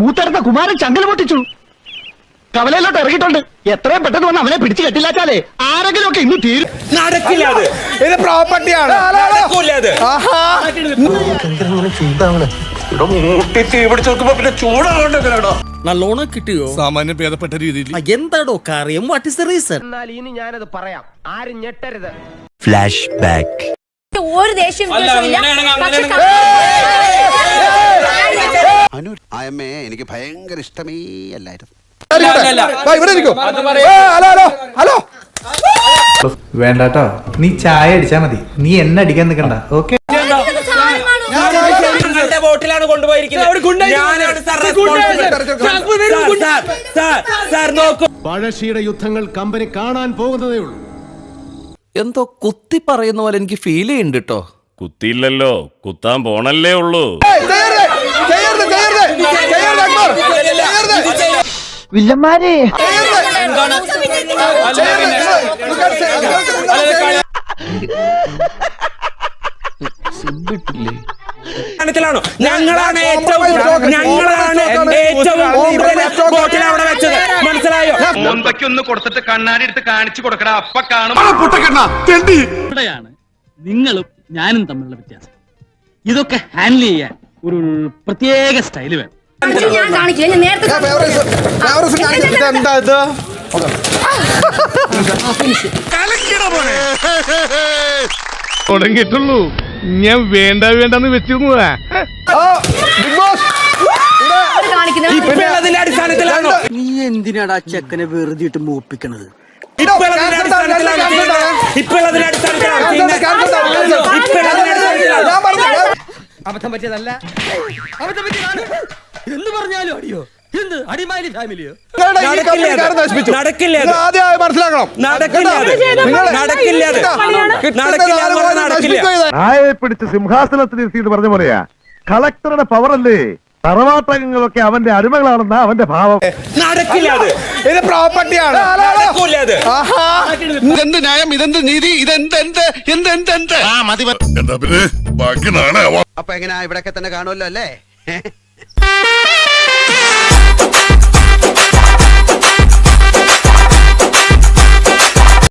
മൂത്തടുത്ത കുമാരൻ ചങ്കൽ പൊട്ടിച്ചു. കവലയിലോട്ട് ഇറങ്ങിയിട്ടുണ്ട്. എത്രയും പെട്ടെന്ന് വന്ന് അവനെ പിടിച്ചു കെട്ടില്ലാച്ചാലേ ആരെങ്കിലും ഒക്കെ ഇന്ന് തീരും. നടക്കില്ല അത്. ഇത് പ്രോപ്പർട്ടിയാണ്. നല്ലോണം കിട്ടിയോ? സാമാന്യം ഭേദപ്പെട്ട രീതിയിൽ. എന്താടോ കാര്യം വാട്ട് ഇസ് ദ റീസൺ എന്നാൽ ഇനി ഞാനത് പറയാം. ആരും ഞെട്ടരുത്. ഒരു ദേഷ്യം. പക്ഷെ അനു എനിക്ക് ഭയങ്കര ഇഷ്ടമേ അല്ലായിരുന്നു. വേണ്ടാട്ടോ. നീ ചായ അടിച്ചാ മതി. നീ എന്നെ അടിക്കാൻ നിൽക്കണ്ട ഓക്കെ ബോട്ടിലാണ് കൊണ്ടുപോയിരിക്കുന്നത്. ഞാനാണ് sir responsible. Sir, sir, sir, sir നോക്കൂ. പഴശ്ശിയുടെ യുദ്ധങ്ങൾ കമ്പനി കാണാൻ പോകുന്നതേ ഉള്ളൂ. എന്തോ കുത്തി പറയുന്ന പോലെ എനിക്ക് ഫീൽ ചെയ്യുന്നുണ്ട് കേട്ടോ കുത്തിയില്ലല്ലോ. കുത്താൻ പോണല്ലേ ഉള്ളൂ. വില്ലന്മാരെ ാണോ ഞങ്ങളാണ് ഏറ്റവും ഞങ്ങളാണ് ഏറ്റവും കൂടുതൽ അവിടെ വെച്ചത് മനസ്സിലായോ ഒന്ന് കൊടുത്തിട്ട് കണ്ണാടി എടുത്ത് കാണിച്ചു കൊടുക്കണ അപ്പ കാണും ഇവിടെയാണ് നിങ്ങളും ഞാനും തമ്മിലുള്ള വ്യത്യാസം ഇതൊക്കെ ഹാൻഡിൽ ചെയ്യാൻ ഒരു പ്രത്യേക സ്റ്റൈൽ വേണം ഞാൻ കാണിക്കില്ല. ഞാൻ നേരത്തെ എന്താ ഇത്? തുടങ്ങിയിട്ടുള്ളൂ ഞാൻ വേണ്ട വേണ്ടെന്ന് വെച്ചിരുന്നു നീ എന്തിനാടാ ചെക്കനെ വെറുതെ ഇട്ട് മൂപ്പിക്കണത്? അബദ്ധം പറ്റിയതല്ല. അബദ്ധം പറ്റിയതാണ്. എന്ത് പറഞ്ഞാലും അടിയോ? എന്ത്? അടിമാലി ഫാമിലിയോ? നടക്കില്ല ആദ്യമായി മനസ്സിലാക്കണം. എന്ന് പിടിച്ച് സിംഹാസനത്തിൽ ഇരുത്തിയിട്ട് പറഞ്ഞ പോലെയാ. കളക്ടറുടെ പവറല്ലേ? തറവാട്ടകങ്ങളൊക്കെ അവന്റെ അടിമകളാണെന്ന അവന്റെ ഭാവം. നടക്കില്ല ഇത് പ്രോപ്പർട്ടിയാണ്. ഇതെന്ത് ന്യായം? ഇതെന്ത് നീതി? ഇതെന്ത് എന്ത് ബാക്കി നാളെ അപ്പൊ എങ്ങനെയാ ഇവിടൊക്കെ തന്നെ കാണുമല്ലോ അല്ലേ?